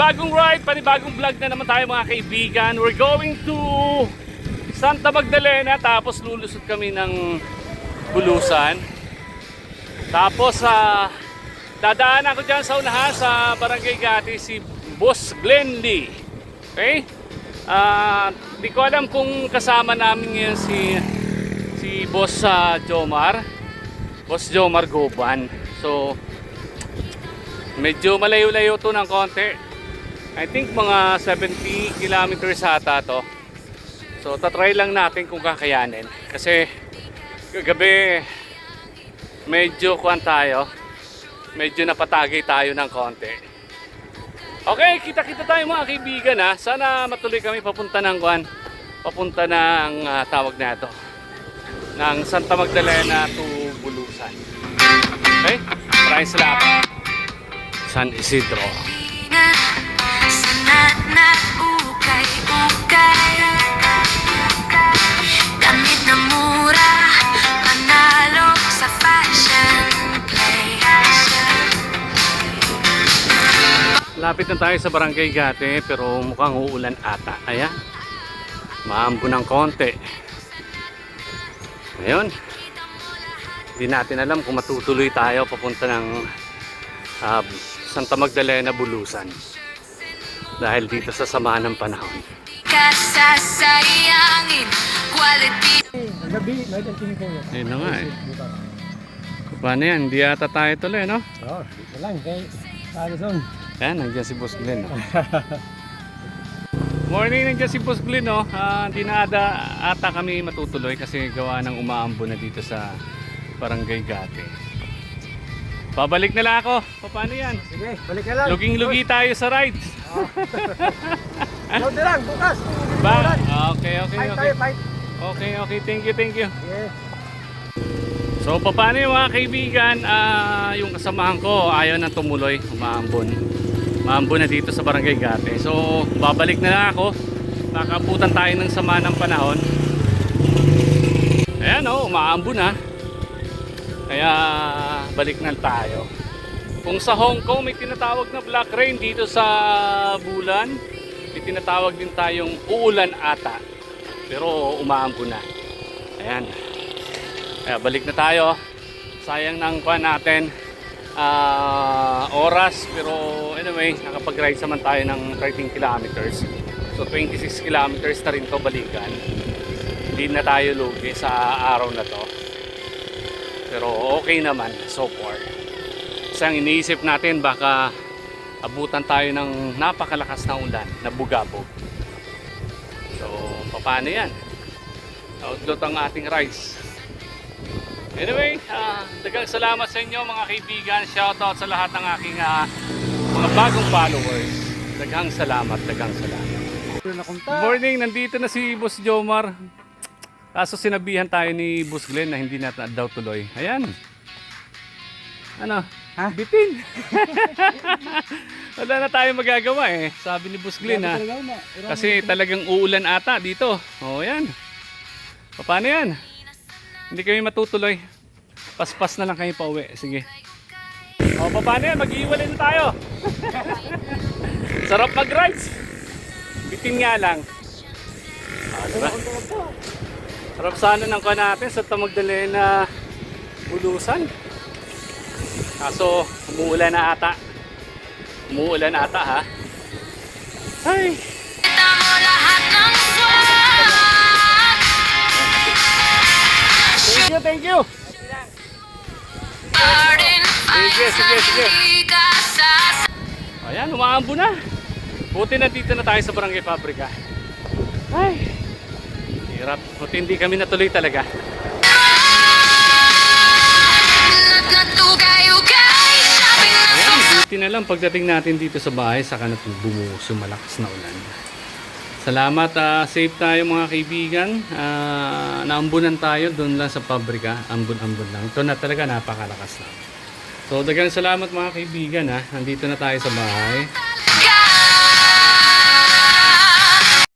Panibagong ride, panibagong vlog na naman tayo mga kaibigan. We're going to Santa Magdalena tapos lulusot kami ng Bulusan. Tapos sa dadaanan ko dyan sa unahan sa Barangay Gati si Boss Glenn Lee. Okay? Ah, di ko alam kung kasama namin ngayon si si Boss sa Jomar. Boss Jomar Goban. So medyo malayo-layo to ng konti. I think mga 70 kilometers ata to. So tatry lang natin kung kakayanin. Kasi kagabi medyo kuan tayo. Medyo napatagay tayo ng konti. Okay, kita-kita tayo mga kaibigan ha. Sana matuloy kami papunta ng kuan. Papunta ng ah, tawag na ito. Ng Santa Magdalena to Bulusan. Okay? Maraming salamat. San Isidro. Lapit na tayo sa Barangay Gate pero mukhang uulan ata. Ayan. Maambo ng konti. Ngayon. Hindi natin alam kung matutuloy tayo papunta ng ah, Santa Magdalena, Bulusan. Dahil dito sa samahan ng panahon. Kasasayangin Quality Gabi, may tanting ko. Ayun na nga eh. Paano yan? Hindi yata tayo tuloy, no? Oo, dito lang. Kay Alison. Ayan, nandiyan si Boss Glenn. Oh. Morning, nandiyan si Boss Glenn. Oh. Ah, Hindi na ada, ata kami matutuloy kasi gawa ng umaambo na dito sa Barangay Gate. Pabalik na lang ako. Pa- Paano yan? Sige, balik ka lang. Luging-lugi tayo sa ride. Load na lang, bukas. Ba? Okay, okay, Fight okay. tayo, fight. Okay, okay. Thank you, thank you. Sige. So, paano yung mga kaibigan, ah, yung kasamahan ko, ayaw na tumuloy, umaambon. Umaambon na dito sa Barangay Gate. So, babalik na lang ako. Nakaputan tayo ng sama ng panahon. Ayan o, oh, umaambon na. Kaya, balik na tayo. Kung sa Hong Kong may tinatawag na black rain dito sa bulan, may tinatawag din tayong uulan ata. Pero umaambon na. Ayan. Kaya balik na tayo. Sayang ng kuha natin ah, oras pero anyway nakapag-ride naman tayo ng 13 kilometers. So 26 kilometers na rin to balikan. Hindi na tayo lugi sa araw na to. Pero okay naman so far. Kasi ang iniisip natin baka abutan tayo ng napakalakas na ulan na bugabog. So paano yan? Outload ang ating rides. Anyway, ah, dagang salamat sa inyo mga kaibigan. Shoutout sa lahat ng aking ah, mga bagong followers. Daghang salamat, daghang salamat. Morning, nandito na si Boss Jomar. Kaso sinabihan tayo ni Boss Glenn na hindi natin daw tuloy. Ayan. Ano? Ha? Bitin. Wala na tayo magagawa eh. Sabi ni Boss Glenn ha. Kasi talagang uulan ata dito. O yan. Paano yan? Hindi kami matutuloy. Paspas na lang kami pa uwi. Sige. O, paano yan? Mag-iwalay na tayo. Sarap mag-rides. Bitin nga lang. Ah, diba? Sarap sana ng kuha natin sa Tamagdalena Bulusan. Kaso, umuulan na ata. Umuulan ata ha. Ay! Sige, sige, Ayan, umaambo na. Buti na dito na tayo sa Barangay Pabrika. Ay, hirap. Buti hindi kami natuloy talaga. Ayan, buti lang pagdating natin dito sa bahay, saka na yung malakas na ulan. Salamat, ah, safe tayo mga kaibigan. Ah, naambunan tayo doon lang sa pabrika. Ambon-ambon lang. Ito na talaga napakalakas lang. So, dagang salamat mga kaibigan ha. Nandito na tayo sa bahay.